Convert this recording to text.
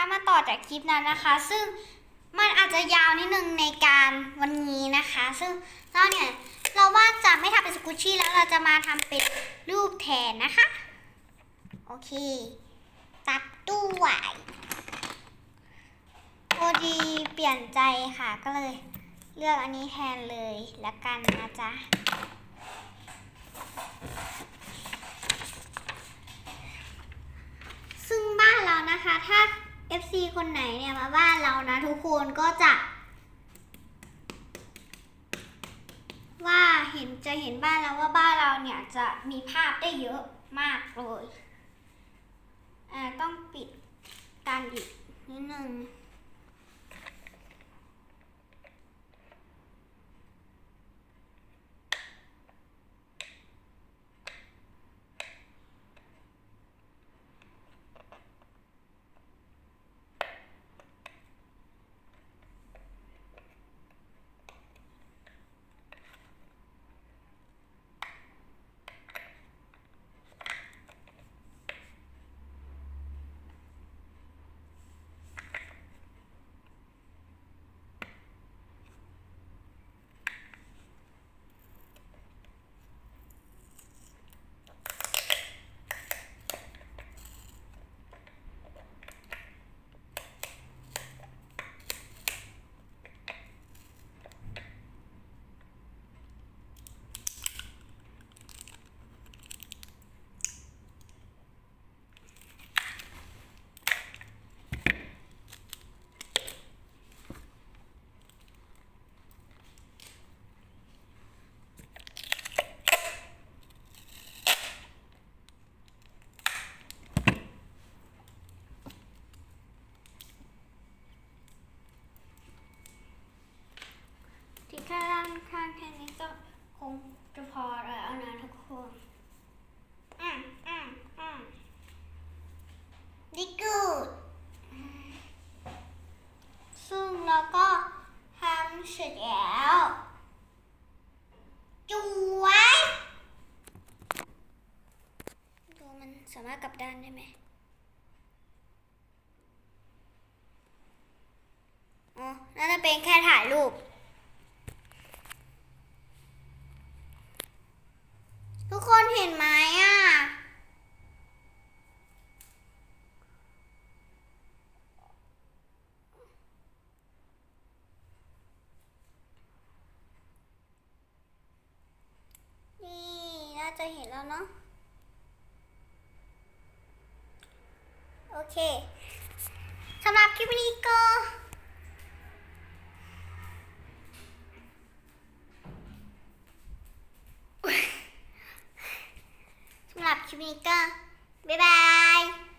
นะคะมาต่อจากคลิปนั้นนะคะ ซึ่งมันอาจจะยาวนิดนึงในการวันนี้นะคะ ซึ่งเราเนี่ยเราว่าจะไม่ทำเป็นสกุชชี่แล้วเราจะมาทำเป็นรูปแทนนะคะ โอเค ตัดด้ไหวยพอดีเปลี่ยนใจค่ะก็เลย เลือกอันนี้แทนเลยละกันนะจ๊ะ ซึ่งบ้านเรานะคะ ถ้า FC คนไหนเนี่ยมาบ้านเรานะทุกคนก็จะ ว่าเห็นจะเห็นบ้านเราว่าบ้านเราเนี่ยจะมีภาพได้เยอะมากเลยอ่าต้องปิดการอีกนิดนึง ที่ข้างข้างแค่นี้ก็ค งจะพอแล้วนะทุกคนอืมอืมอืมดีกูดซึ่งเราก็ทำเสร็จแล้วจุ๊ไว้ดูมันสามารถกลับด้านได้ไหมอ๋อน่าจะเป็นแค่ถ่ายรูป ทุกคน เห็นไหมอะ นี่น่าจะเห็นแล้วเนาะ โอเค สำหรับคลิปนี้ก็ 않습니까? 바이바이.